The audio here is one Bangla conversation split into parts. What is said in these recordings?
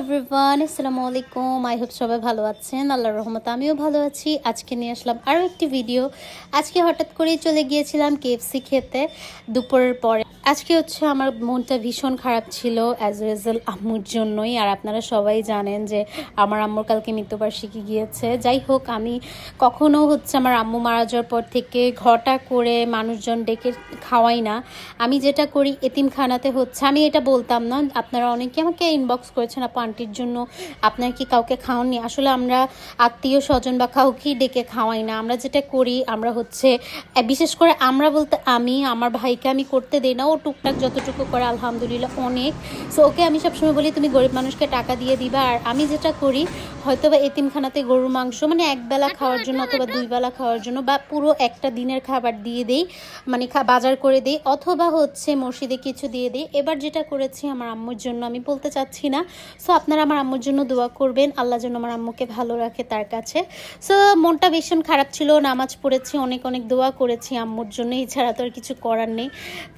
এভরিওয়ান আসসালামু আলাইকুম। আই হোপ সবাই ভালো আছেন। আল্লাহর রহমত আমিও ভালো আছি। আজকে নিয়ে আসলাম আরও একটি ভিডিও আজকে হঠাৎ করেই চলে গিয়েছিলাম কেএফসি খেতে দুপুরের পরে। আজকে হচ্ছে আমার মনটা ভীষণ খারাপ ছিল অ্যাজ রেজাল্ট আম্মুর জন্যই। আর আপনারা সবাই জানেন যে আমার আম্মুর কালকে মৃত্যুবার্ষিকী গিয়েছে। যাই হোক, আমি কখনো হচ্ছে আমার আম্মু মারা যাওয়ার পর থেকে ঘটা করে মানুষজন ডেকে খাওয়াই না। আমি যেটা করি এতিমখানাতে হচ্ছে, আমি এটা বলতাম না। আপনারা অনেকে আমাকে ইনবক্স করেছেন, আপু আন্টির জন্য আপনার কি কাউকে খাওয়াননি? আসলে আমরা আত্মীয় স্বজন বা কাউকেই ডেকে খাওয়াই না। আমরা যেটা করি, আমরা হচ্ছে বিশেষ করে আমরা বলতে আমি, আমার ভাইকে আমি করতে দিই না। ও টুকটাক যতটুকু করে, আলহামদুলিল্লাহ, অনেক। সো ওকে আমি সবসময় বলি, তুমি গরিব মানুষকে টাকা দিয়ে দিবা। আর আমি যেটা করি হয়তো বা এতিমখানাতে গরুর মাংস মানে একবেলা খাওয়ার জন্য অথবা দুই বেলা খাওয়ার জন্য বা পুরো একটা দিনের খাবার দিয়ে দেই মানে বাজার করে দিই, অথবা হচ্ছে মসজিদে কিছু দিয়ে দিই। এবার যেটা করেছি, আমার আম্মুর জন্য আমি বলতে চাচ্ছি না। সো আপনারা আমার আম্মুর জন্য দোয়া করবেন, আল্লাহ যেন আমার আম্মুকে ভালো রাখে তার কাছে। সো মনটা ভীষণ খারাপ ছিল, নামাজ পড়েছি, অনেক অনেক দোয়া করেছি আম্মুর জন্য এছাড়া তো আর কিছু করার নেই।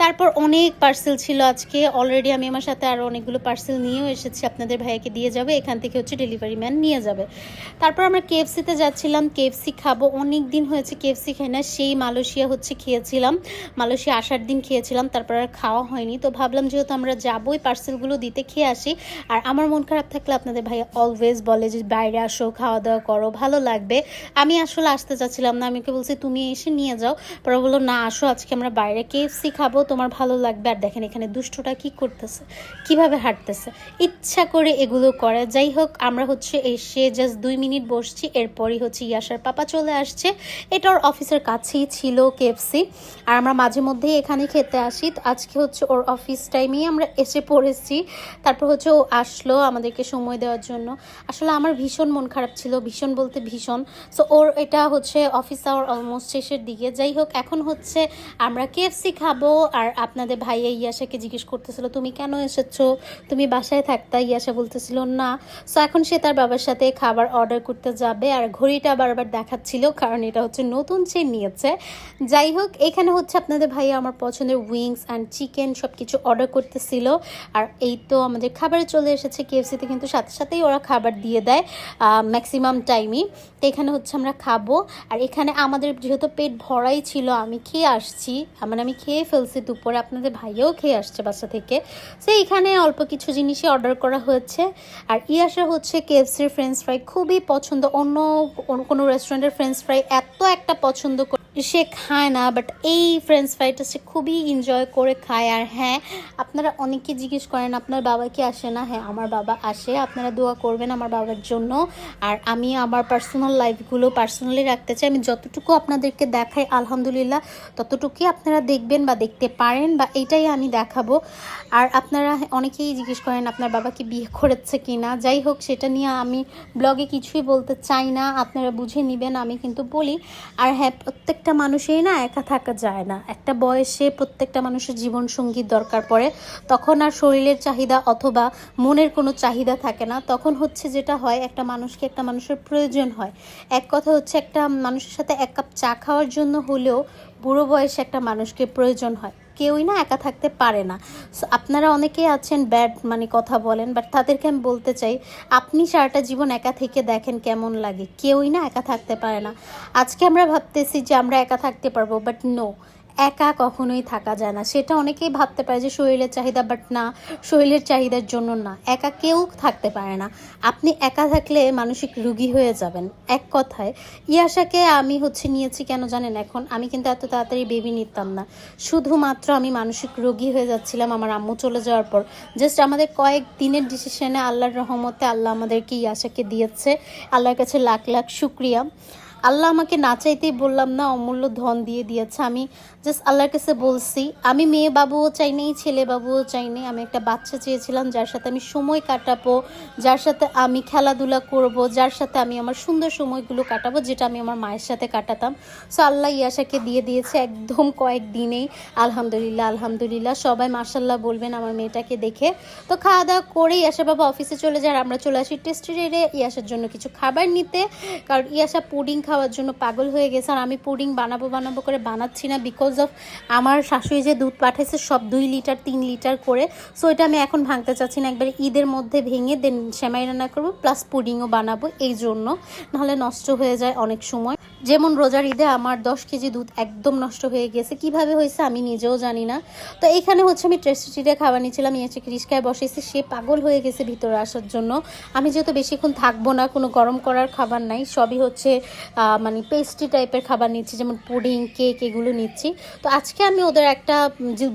তারপর অনেক পার্সেল ছিল আজকে অলরেডি আমি আমার সাথে আরও অনেকগুলো পার্সেল নিয়েও এসেছি, আপনাদের ভাইয়াকে দিয়ে যাবে, এখান থেকে হচ্ছে ডেলিভারি ম্যান নিয়ে যাবে। তারপর আমরা কেএফসিতে যাচ্ছিলাম কেএফসি খাব, অনেক দিন হয়েছে কেএফসি খাই না, সেই মালয়েশিয়া হচ্ছে খেয়েছিলাম, মালয়েশিয়া আসার দিন খেয়েছিলাম, তারপর আর খাওয়া হয়নি। তো ভাবলাম যেহেতু আমরা যাব ওই পার্সেলগুলো দিতে খেয়ে আসি, আর আমার মন খারাপ থাকলে আপনাদের ভাই অলওয়েজ বলে যে, বাইরে আসো খাওয়া দাওয়া করো, ভালো লাগবে। আমি আসলে আসতে চাচ্ছিলাম না। আমি ওকে বলছি, তুমি এসে নিয়ে যাও। পরে বলল, না, আসো, আজকে আমরা বাইরে কেএফসি খাব, তোমার ভালো লাগবে। আর দেখেন এখানে দুষ্টটা কি করতেছে, কীভাবে হাঁটতেছে। ইচ্ছা করে এগুলো করে। যাই হোক, আমরা হচ্ছে এসে জাস্ট দুই মিনিট বসছি, এরপরই হচ্ছে ইয়াসার পাপা চলে আসছে। এটা ওর অফিসের কাছেই ছিল কেএফসি আর আমরা মাঝে মধ্যেই এখানে খেতে আসি। আজকে হচ্ছে ওর অফিস টাইমেই আমরা এসে পড়েছি। তারপর হচ্ছে ও আসলো আমাদেরকে সময় দেওয়ার জন্য। আসলে আমার ভীষণ মন খারাপ ছিল, ভীষণ বলতে ভীষণ। সো ওর এটা হচ্ছে অফিস আওয়ার অলমোস্ট শেষের দিকে। যাই হোক, এখন হচ্ছে আমরা কেএফসি খাব। আর আপনাদের ভাইয়া ইয়াসাকে জিজ্ঞেস করতেছিল, তুমি কেন এসেছ? তুমি বাসায় থাকতা? ইয়াসা বলতেছিল, না। সো এখন সে তার বাবার সাথে খাবার অর্ডার করতে যাবে। আর ঘড়িটা বারবার দেখাচ্ছিল, কারণ এটা হচ্ছে নতুন সে নিয়েছে। যাই হোক, এখানে হচ্ছে আপনাদের ভাইয়া আমার পছন্দের উইংস অ্যান্ড চিকেন সব কিছু অর্ডার করতেছিল। আর এই তো আমাদের খাবারে চলে এসেছে কেএফসিতে কিন্তু সাথে সাথেই ওরা খাবার দিয়ে দেয় ম্যাক্সিমাম টাইমই তো এখানে হচ্ছে আমরা খাব। আর এখানে আমাদের যেহেতু পেট ভরাই ছিল, আমি খেয়ে আসছি। মানে আমি খেয়ে ফেলছি দুপুরে। আপনাদের ভাইয়াও খেয়ে আসছে বাসা থেকে। সো এখানে অল্প কিছু জিনিসই অর্ডার করা হয়েছে। আর ই ইয়াসা হচ্ছে কেএফসির ফ্রেঞ্চ ফ্রাই খুবই পছন্দ। অন্য কোনো রেস্টুরেন্টের ফ্রেঞ্চ ফ্রাই এত একটা পছন্দ করে সে খায় না বাট এই ফ্রেঞ্চ ফ্রাইটা সে খুবই এনজয় করে খায়। আর হ্যাঁ আপনারা অনেকে জিজ্ঞেস করেন, আপনার বাবা কি আসে না? হ্যাঁ আমার বাবা আসে। আপনারা দোয়া করবেন আমার বাবার জন্য। আর আমি আমার পার্সোনাল লাইফগুলো পার্সোনালি রাখতে চাই। আমি যতটুকু আপনাদেরকে দেখাই, আলহামদুলিল্লাহ, ততটুকুই আপনারা দেখবেন বা দেখতে পারেন বা এটাই আমি দেখাবো। আর আপনারা অনেকেই জিজ্ঞেস করেন, আপনার বাবা কি বিয়ে করেছে কি না যাই হোক, সেটা নিয়ে আমি ব্লগে কিছুই বলতে চাই না। আপনারা বুঝে নেবেন, আমি কিন্তু বলি। আর হ্যাঁ প্রত্যেকটা মানুষেই না একা থাকা যায় না। একটা বয়সে প্রত্যেকটা মানুষের জীবন সংগীত দরকার পড়ে। তখন আর শরীরের চাহিদা অথবা মনের কোনো চাহিদা থাকে না। তখন হচ্ছে যেটা হয়, একটা মানুষকে একটা মানুষের প্রয়োজন হয়। এক কথা হচ্ছে একটা মানুষের সাথে এক কাপ চা খাওয়ার জন্য হলেও বুড়ো বয়সে একটা মানুষকে প্রয়োজন হয়। কেউই না একা থাকতে পারে না। সো আপনারা অনেকেই আছেন ব্যাড মানে কথা বলেন বাট তাদেরকে আমি বলতে চাই, আপনি সারাটা জীবন একা থেকে দেখেন কেমন লাগে? কেউই না একা থাকতে পারে না। আজকে আমরা ভাবতেছি যে আমরা একা থাকতে পারব বাট নো একা কখনোই থাকা যায় না। সেটা অনেকেই ভাবতে পারে যে শরীরের চাহিদা বাট না, শরীরের চাহিদার জন্য না। একা কেউ থাকতে পারে না। আপনি একা থাকলে মানসিক রুগী হয়ে যাবেন। এক কথায়, ইয়াশাকে আমি হচ্ছে নিয়েছি কেন জানেন এখন? আমি কিন্তু এত তাড়াতাড়ি বেবি নিতাম না। শুধুমাত্র আমি মানসিক রোগী হয়ে যাচ্ছিলাম আমার আম্মু চলে যাওয়ার পর। জাস্ট আমাদের কয়েক দিনের ডিসিশনে আল্লাহর রহমতে আল্লাহ আমাদেরকে ইয়াশাকে দিয়েছে। আল্লাহর কাছে লাখ লাখ শুক্রিয়া। আল্লাহ আমাকে না চাইতেই বললাম, না, অমূল্য ধন দিয়ে দিয়েছে। আমি জাস্ট আল্লাহর কাছে বলছি, আমি মেয়ে বাবুও চাইনি ছেলে বাবুও চাইনি আমি একটা বাচ্চা চেয়েছিলাম, যার সাথে আমি সময় কাটাবো, যার সাথে আমি খেলাধুলা করব, যার সাথে আমি আমার সুন্দর সময়গুলো কাটাবো, যেটা আমি আমার মায়ের সাথে কাটাতাম। সো আল্লাহ ইয়াশাকে দিয়ে দিয়েছে একদম কয়েক দিনেই আলহামদুলিল্লাহ আলহামদুলিল্লাহ। সবাই মার্শাল্লাহ বলবেন আমার মেয়েটাকে দেখে। তো খাওয়া দাওয়া করে ইয়াশা বাবা অফিসে চলে যায় আমরা চলে আসি টেস্টি রেড়ে ইয়াসার জন্য কিছু খাবার নিতে, কারণ ইয়াসা পুডিং খাওয়ার জন্য পাগল হয়ে গেছে আর আমি পুডিং বানাবো বানাবো করে বানাচ্ছি না বিকজ অফ আমার শাশুড়ি যে দুধ পাঠাইছে সব দুই লিটার, তিন লিটার করে। সো এটা আমি এখন ভাঙতে চাচ্ছি না। একবার ঈদের মধ্যে ভেঙে দেন সেমাই রান্না করব প্লাস পুডিংও বানাবো এই জন্য। নাহলে নষ্ট হয়ে যায় অনেক সময়। যেমন রোজার ঈদে আমার দশ কেজি দুধ একদম নষ্ট হয়ে গেছে কীভাবে হয়েছে আমি নিজেও জানি না। তো এখানে হচ্ছে আমি ট্রেস্টিতে খাবার নিয়েছিলাম ইয়াছে রিস্কায় বসেছি। সে পাগল হয়ে গেছে ভিতরে আসার জন্য। আমি যেহেতু বেশিক্ষণ থাকব না কোনো গরম করার খাবার নাই সবই হচ্ছে মানে পেস্ট্রি টাইপের খাবার নিচ্ছি যেমন পুডিং কেক এগুলো নিচ্ছি। তো আজকে আমি ওদের একটা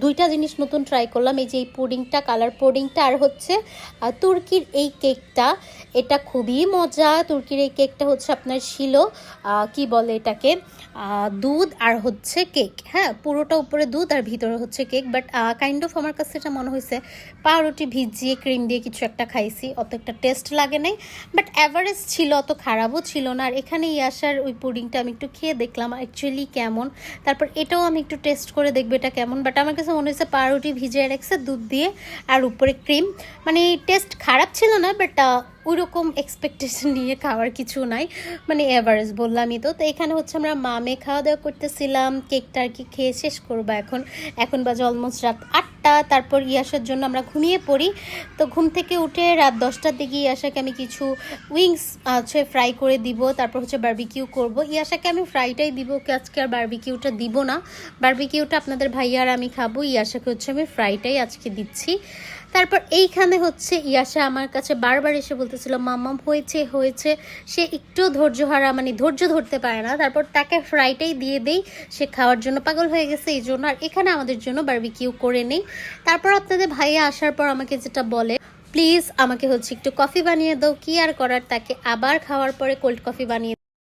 দুইটা জিনিস নতুন ট্রাই করলাম এই যে এই পুডিংটা কালার পুডিংটা আর হচ্ছে তুর্কির এই কেকটা এটা খুবই মজা। তুর্কির এই কেকটা হচ্ছে আপনার আহ, কি বলে এটাকে দুধ আর হচ্ছে কেক। হ্যাঁ পুরোটা উপরে দুধ আর ভিতরে হচ্ছে কেক বাট কাইন্ড অফ আমার কাছে এটা মনে হয়েছে, পাউরুটি ভিজিয়ে ক্রিম দিয়ে কিছু একটা খাইছি, অত একটা টেস্ট লাগে নাই বাট অ্যাভারেজ ছিল, অত খারাপও ছিল না। আর এখানে আসার ওই পুডিংটা আমি একটু খেয়ে দেখলাম অ্যাকচুয়ালি কেমন। তারপর এটাও আমি একটু টেস্ট করে দেখব এটা কেমন বাট আমার কাছে মনে হয়েছে পাউরুটি ভিজিয়ে রাখছে দুধ দিয়ে আর উপরে ক্রিম। মানে টেস্ট খারাপ ছিল না বাট ওইরকম এক্সপেকটেশন নিয়ে খাওয়ার কিছু নাই। মানে এভারেজ বললামই তো। তো এখানে হচ্ছে আমরা মামে খাওয়া দাওয়া করতেছিলাম, কেকটা আর কি খেয়ে শেষ করব এখন। এখন বাজে অলমোস্ট রাত আটটা, তারপর ইয়াসার জন্য আমরা ঘুমিয়ে পড়ি। তো ঘুম থেকে উঠে রাত দশটার দিকে ইয়াসাকে আমি কিছু উইংস হচ্ছে ফ্রাই করে দিব, তারপর হচ্ছে বার্বিকিউ করব। ইয়াসাকে আমি ফ্রাইটাই দিব আজকে আর বার্বিকিউটা দিব না। বার্বিকিউটা আপনাদের ভাইয়া আর আমি খাব, ইয়াসাকে হচ্ছে আমি ফ্রাইটাই আজকে দিচ্ছি। তারপর এইখানে হচ্ছে ইয়াসা আমার কাছে বারবার এসে বলতেছিল, মাম্মাম, হয়েছে হয়েছে। সে একটু ধৈর্য হারা মানে ধৈর্য ধরতে পারে না। তারপর তাকে ফ্রাইটাই দিয়ে দেই, সে খাওয়ার জন্য পাগল হয়ে গেছে, এই জন্য। আর এখানে আমাদের জন্য বারবিকিউ করে নেই। তারপর আপনাদের ভাইয়া আসার পর আমাকে যেটা বলে, প্লিজ আমাকে হচ্ছে একটু কফি বানিয়ে দাও, কি আর করার? তাকে আবার খাওয়ার পরে কোল্ড কফি বানিয়ে